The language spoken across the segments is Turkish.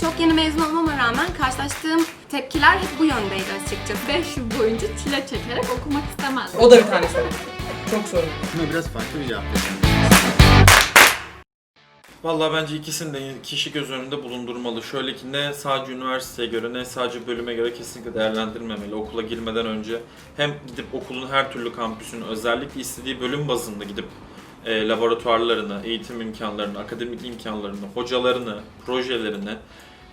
Çok yeni mezun olmama rağmen karşılaştığım tepkiler hep bu yöndeydi açıkçası. 5 yıl boyunca çile çekerek okumak istemezdim. O da bir tane soru. Çok sorun. Buna biraz farklı bir cevap vereyim. Vallahi bence ikisini de kişi göz önünde bulundurmalı. Şöyle ki ne sadece üniversiteye göre ne sadece bölüme göre kesinlikle değerlendirmemeli. Okula girmeden önce hem gidip okulun her türlü kampüsünün özellikle istediği bölüm bazında gidip e, laboratuvarlarını, eğitim imkanlarını, akademik imkanlarını, hocalarını, projelerini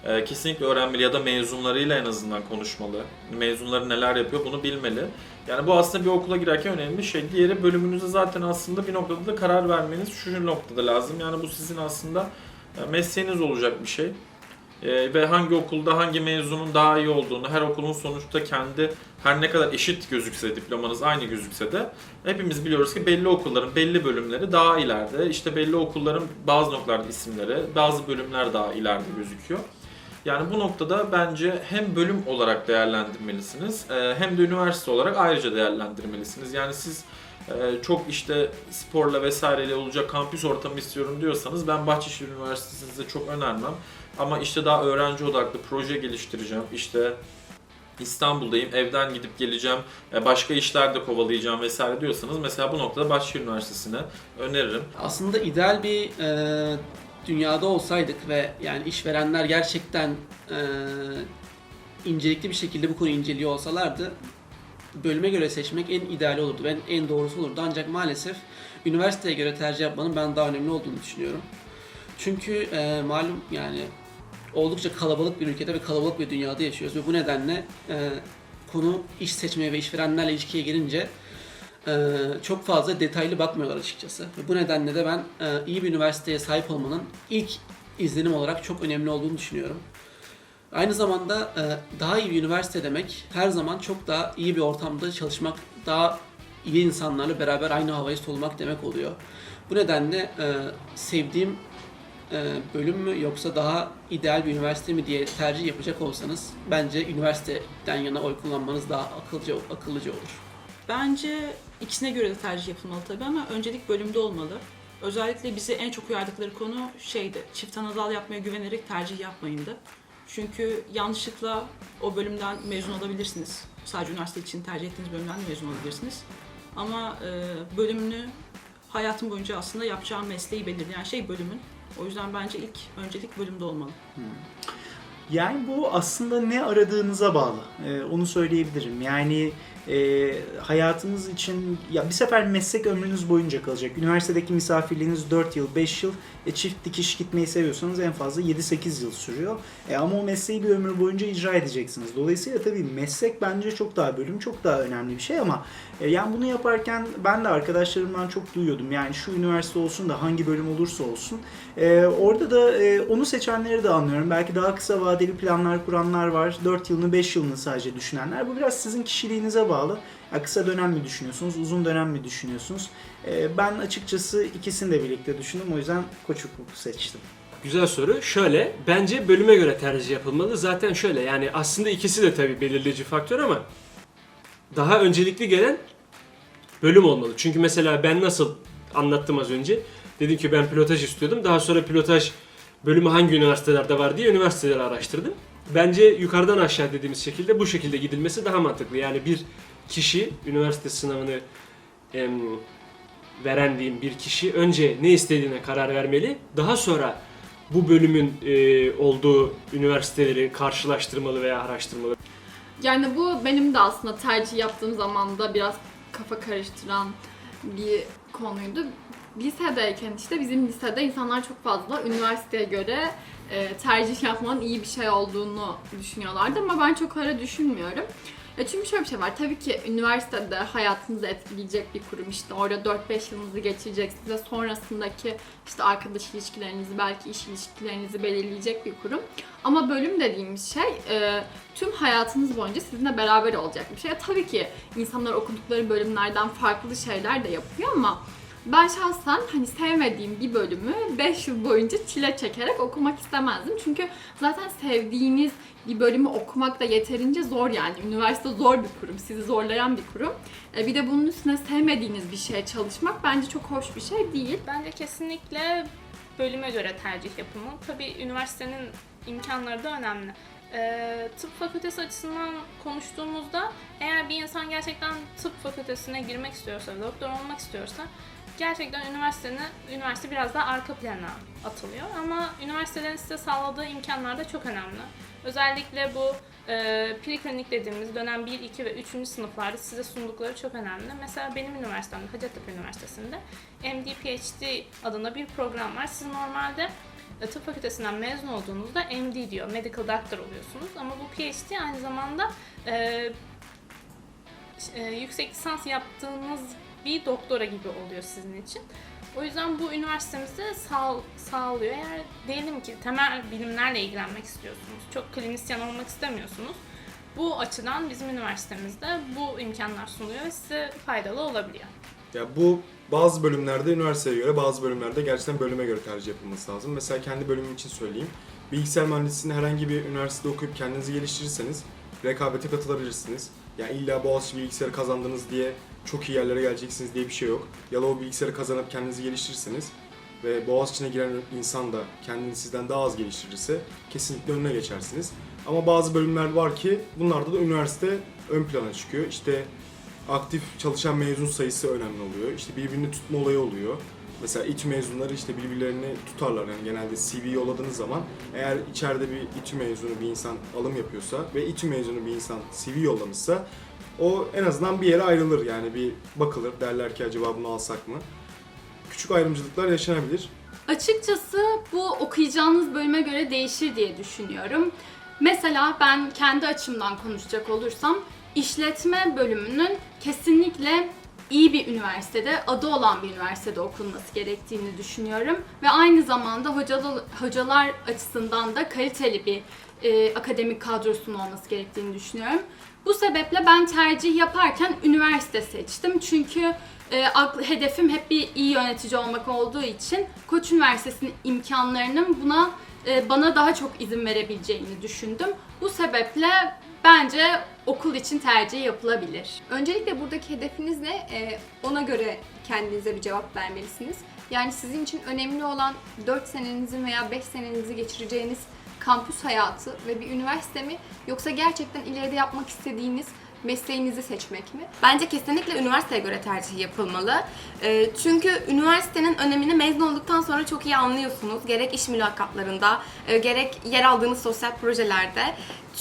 e, kesinlikle öğrenmeli ya da mezunlarıyla en azından konuşmalı. Mezunları neler yapıyor bunu bilmeli. Yani bu aslında bir okula girerken önemli şey. Diğeri bölümünüze zaten aslında bir noktada da karar vermeniz şu noktada lazım. Yani bu sizin aslında e, mesleğiniz olacak bir şey. E, ve hangi okulda hangi mezunun daha iyi olduğunu, her okulun sonuçta kendi her ne kadar eşit gözükse, diplomanız aynı gözükse de hepimiz biliyoruz ki belli okulların belli bölümleri daha ileride. İşte belli okulların bazı noktalarda isimleri, bazı bölümler daha ileride gözüküyor. Yani bu noktada bence hem bölüm olarak değerlendirmelisiniz e, hem de üniversite olarak ayrıca değerlendirmelisiniz. Yani siz e, çok işte sporla vesaireyle olacak kampüs ortamı istiyorum diyorsanız ben Bahçeşehir Üniversitesi'ni çok önermem. Ama işte daha öğrenci odaklı proje geliştireceğim. İşte İstanbul'dayım, evden gidip geleceğim, e, başka işler de kovalayacağım vesaire diyorsanız mesela bu noktada Bahçeşehir Üniversitesi'ne öneririm. Aslında ideal bir e, dünyada olsaydık ve yani işverenler gerçekten e, incelikli bir şekilde bu konuyu inceliyor olsalardı bölüme göre seçmek en ideali olurdu ve en, doğrusu olurdu. Ancak maalesef üniversiteye göre tercih yapmanın ben daha önemli olduğunu düşünüyorum. Çünkü e, malum yani oldukça kalabalık bir ülkede ve kalabalık bir dünyada yaşıyoruz ve bu nedenle e, konu iş seçmeye ve işverenlerle ilişkiye gelince e, çok fazla detaylı bakmıyorlar açıkçası. Bu nedenle de ben e, iyi bir üniversiteye sahip olmanın ilk izlenim olarak çok önemli olduğunu düşünüyorum. Aynı zamanda e, daha iyi bir üniversite demek her zaman çok daha iyi bir ortamda çalışmak, daha iyi insanlarla beraber aynı havayı solumak demek oluyor. Bu nedenle e, sevdiğim bölüm mü yoksa daha ideal bir üniversite mi diye tercih yapacak olsanız bence üniversiteden yana oy kullanmanız daha akılcı akıllıca olur. Bence ikisine göre de tercih yapılmalı tabii ama öncelik bölümde olmalı. Özellikle bize en çok uyardıkları konu şeydi, çift anadal yapmaya güvenerek tercih yapmayındı. Çünkü yanlışlıkla o bölümden mezun olabilirsiniz. Sadece üniversite için tercih ettiğiniz bölümden de mezun olabilirsiniz. Ama e, bölümünü hayatım boyunca aslında yapacağım mesleği belirleyen şey bölümün. O yüzden bence ilk öncelik bölümde olmalı. Yani bu aslında ne aradığınıza bağlı. Ee, onu söyleyebilirim. Yani e, hayatınız için ya bir sefer meslek ömrünüz boyunca kalacak. Üniversitedeki misafirliğiniz 4 yıl, 5 yıl. E, çift dikiş gitmeyi seviyorsanız en fazla 7-8 yıl sürüyor. E, ama o mesleği bir ömür boyunca icra edeceksiniz. Dolayısıyla tabii meslek bence çok daha bölüm, çok daha önemli bir şey ama e, yani bunu yaparken ben de arkadaşlarımdan çok duyuyordum. Yani şu üniversite olsun da hangi bölüm olursa olsun. E, orada da e, onu seçenleri de anlıyorum. Belki daha kısa vadeli planlar kuranlar var. 4 yılını 5 yılını sadece düşünenler. Bu biraz sizin kişiliğinize bağlı. Ya kısa dönem mi düşünüyorsunuz, uzun dönem mi düşünüyorsunuz? E, ben açıkçası ikisini de birlikte düşündüm. O yüzden koç hukuku seçtim. Güzel soru. Şöyle, bence bölüme göre tercih yapılmalı. Zaten şöyle yani aslında ikisi de tabii belirleyici faktör ama daha öncelikli gelen bölüm olmalı. Çünkü mesela ben nasıl anlattım az önce. Dedim ki ben pilotaj istiyordum. Daha sonra pilotaj bölümü hangi üniversitelerde var diye üniversiteleri araştırdım. Bence yukarıdan aşağı dediğimiz şekilde bu şekilde gidilmesi daha mantıklı. Yani bir kişi üniversite sınavını em, veren diyeyim bir kişi önce ne istediğine karar vermeli. Daha sonra bu bölümün e, olduğu üniversiteleri karşılaştırmalı veya araştırmalı. Yani bu benim de aslında tercih yaptığım zaman da biraz kafa karıştıran bir konuydu. Lisedeyken işte bizim lisede insanlar çok fazla üniversiteye göre e, tercih yapmanın iyi bir şey olduğunu düşünüyorlardı ama ben çok öyle düşünmüyorum. Ya çünkü şöyle bir şey var. Tabii ki üniversitede hayatınızı etkileyecek bir kurum işte orada 4-5 yılınızı geçireceksiniz ve sonrasındaki işte arkadaş ilişkilerinizi belki iş ilişkilerinizi belirleyecek bir kurum. Ama bölüm dediğimiz şey e, tüm hayatınız boyunca sizinle beraber olacak bir şey. Tabii ki insanlar okudukları bölümlerden farklı şeyler de yapıyor ama ben şahsen hani sevmediğim bir bölümü 5 yıl boyunca çile çekerek okumak istemezdim. Çünkü zaten sevdiğiniz bir bölümü okumak da yeterince zor yani. Üniversite zor bir kurum, sizi zorlayan bir kurum. E, bir de bunun üstüne sevmediğiniz bir şeye çalışmak bence çok hoş bir şey değil. Bence kesinlikle bölüme göre tercih yapımı. Tabii üniversitenin imkanları da önemli. Ee, tıp fakültesi açısından konuştuğumuzda eğer bir insan gerçekten tıp fakültesine girmek istiyorsa, doktor olmak istiyorsa gerçekten üniversitenin üniversite biraz daha arka plana atılıyor ama üniversitelerin size sağladığı imkanlar da çok önemli. Özellikle bu e, preklinik dediğimiz dönem 1, 2 ve 3. sınıflarda size sundukları çok önemli. Mesela benim üniversitemde, Hacettepe Üniversitesi'nde MD PhD adında bir program var. Siz normalde e, tıp fakültesinden mezun olduğunuzda MD diyor, Medical Doctor oluyorsunuz. Ama bu PhD aynı zamanda e, e, yüksek lisans yaptığınız bir doktora gibi oluyor sizin için. O yüzden bu üniversitemizde sağ, sağlıyor. Eğer diyelim ki temel bilimlerle ilgilenmek istiyorsunuz, çok klinisyen olmak istemiyorsunuz. Bu açıdan bizim üniversitemizde bu imkanlar sunuyor ve size faydalı olabiliyor. Ya bu bazı bölümlerde üniversiteye göre, bazı bölümlerde gerçekten bölüme göre tercih yapılması lazım. Mesela kendi bölümüm için söyleyeyim. Bilgisayar mühendisliğinde herhangi bir üniversitede okuyup kendinizi geliştirirseniz rekabete katılabilirsiniz. Yani illa Boğaziçi bilgisayarı kazandınız diye çok iyi yerlere geleceksiniz diye bir şey yok. Yalova bilgisayarı kazanıp kendinizi geliştirirseniz ve Boğaziçi'ne giren insan da kendini sizden daha az geliştirirse kesinlikle önüne geçersiniz. Ama bazı bölümler var ki bunlarda da üniversite ön plana çıkıyor. İşte aktif çalışan mezun sayısı önemli oluyor. İşte birbirini tutma olayı oluyor. Mesela İTÜ mezunları işte birbirlerini tutarlar. Yani genelde CV yolladığınız zaman eğer içeride bir İTÜ mezunu bir insan alım yapıyorsa ve İTÜ mezunu bir insan CV yollamışsa o en azından bir yere ayrılır. Yani bir bakılır derler ki acaba bunu alsak mı? Küçük ayrımcılıklar yaşanabilir. Açıkçası bu okuyacağınız bölüme göre değişir diye düşünüyorum. Mesela ben kendi açımdan konuşacak olursam işletme bölümünün kesinlikle iyi bir üniversitede, adı olan bir üniversitede okunması gerektiğini düşünüyorum. Ve aynı zamanda hocalar, açısından da kaliteli bir e, akademik kadrosunun olması gerektiğini düşünüyorum. Bu sebeple ben tercih yaparken üniversite seçtim. Çünkü e, aklı- hedefim hep bir iyi yönetici olmak olduğu için Koç Üniversitesi'nin imkanlarının buna e, bana daha çok izin verebileceğini düşündüm. Bu sebeple bence okul için tercih yapılabilir. Öncelikle buradaki hedefiniz ne? Ee, ona göre kendinize bir cevap vermelisiniz. Yani sizin için önemli olan 4 senenizin veya 5 senenizi geçireceğiniz kampüs hayatı ve bir üniversite mi? Yoksa gerçekten ileride yapmak istediğiniz mesleğinizi seçmek mi? Bence kesinlikle üniversiteye göre tercih yapılmalı. Ee, çünkü üniversitenin önemini mezun olduktan sonra çok iyi anlıyorsunuz. Gerek iş mülakatlarında, e, gerek yer aldığınız sosyal projelerde.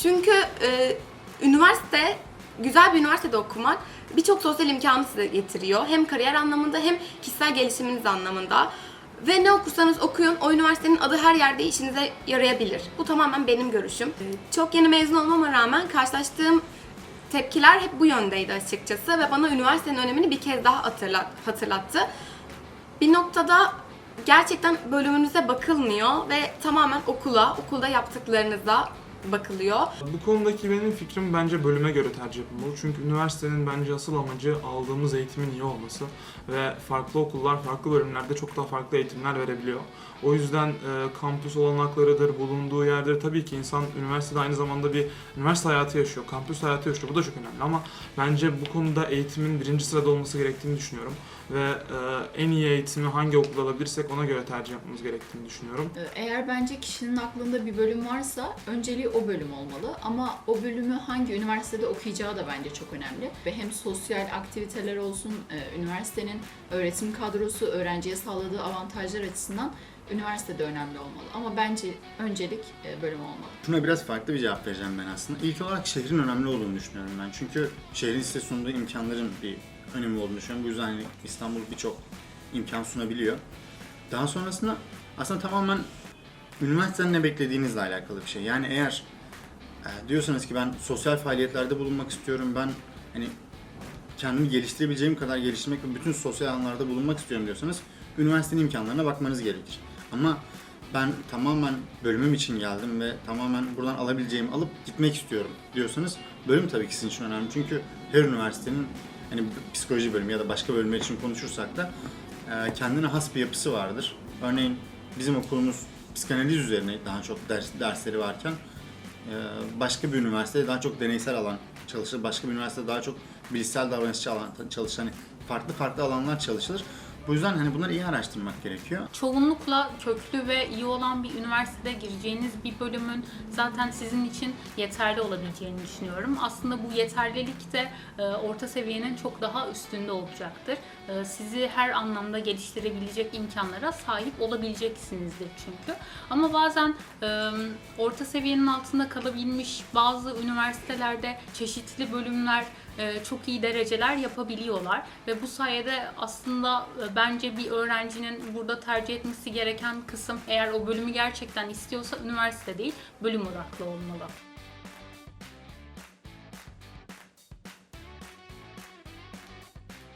Çünkü e, üniversite, güzel bir üniversitede okumak birçok sosyal imkanı size getiriyor. Hem kariyer anlamında hem kişisel gelişiminiz anlamında. Ve ne okursanız okuyun, o üniversitenin adı her yerde işinize yarayabilir. Bu tamamen benim görüşüm. Ee, Çok yeni mezun olmama rağmen karşılaştığım tepkiler hep bu yöndeydi açıkçası ve bana üniversitenin önemini bir kez daha hatırlat, hatırlattı. Bir noktada gerçekten bölümünüze bakılmıyor ve tamamen okula, okulda yaptıklarınıza bakılıyor. Bu konudaki benim fikrim bence bölüme göre tercih yapılmalı. Çünkü üniversitenin bence asıl amacı aldığımız eğitimin iyi olması ve farklı okullar farklı bölümlerde çok daha farklı eğitimler verebiliyor. O yüzden e, kampüs olanaklarıdır, bulunduğu yerdir. Tabii ki insan üniversitede aynı zamanda bir üniversite hayatı yaşıyor, kampüs hayatı yaşıyor. Bu da çok önemli ama bence bu konuda eğitimin birinci sırada olması gerektiğini düşünüyorum. Ve e, en iyi eğitimi hangi okulda alabilirsek ona göre tercih yapmamız gerektiğini düşünüyorum. Eğer bence kişinin aklında bir bölüm varsa önceliği o bölüm olmalı ama o bölümü hangi üniversitede okuyacağı da bence çok önemli ve hem sosyal aktiviteler olsun, e, üniversitenin öğretim kadrosu, öğrenciye sağladığı avantajlar açısından üniversitede önemli olmalı ama bence öncelik e, bölüm olmalı. Şuna biraz farklı bir cevap vereceğim ben aslında. İlk olarak şehrin önemli olduğunu düşünüyorum ben. Çünkü şehrin size sunduğu imkanların bir önemi olduğunu düşünüyorum. Bu yüzden hani İstanbul birçok imkan sunabiliyor. Daha sonrasında aslında tamamen üniversiteden ne beklediğinizle alakalı bir şey. Yani eğer e, diyorsanız ki ben sosyal faaliyetlerde bulunmak istiyorum, ben hani kendimi geliştirebileceğim kadar geliştirmek ve bütün sosyal alanlarda bulunmak istiyorum diyorsanız üniversitenin imkanlarına bakmanız gerekir. Ama ben tamamen bölümüm için geldim ve tamamen buradan alabileceğimi alıp gitmek istiyorum diyorsanız bölüm tabii ki sizin için önemli. Çünkü her üniversitenin hani psikoloji bölümü ya da başka bölümler için konuşursak da e, kendine has bir yapısı vardır. Örneğin bizim okulumuz psikanaliz üzerine daha çok ders, dersleri varken e, başka bir üniversitede daha çok deneysel alan çalışır. Başka bir üniversitede daha çok bilişsel davranışçı alan çalışır. Hani farklı farklı alanlar çalışılır. Bu yüzden hani bunları iyi araştırmak gerekiyor. çoğunlukla köklü ve iyi olan bir üniversitede gireceğiniz bir bölümün zaten sizin için yeterli olabileceğini düşünüyorum. Aslında bu yeterlilik de e, orta seviyenin çok daha üstünde olacaktır. E, sizi her anlamda geliştirebilecek imkanlara sahip olabileceksinizdir çünkü. Ama bazen e, orta seviyenin altında kalabilmiş bazı üniversitelerde çeşitli bölümler çok iyi dereceler yapabiliyorlar ve bu sayede aslında e, bence bir öğrencinin burada tercih etmesi gereken kısım eğer o bölümü gerçekten istiyorsa üniversite değil bölüm odaklı olmalı.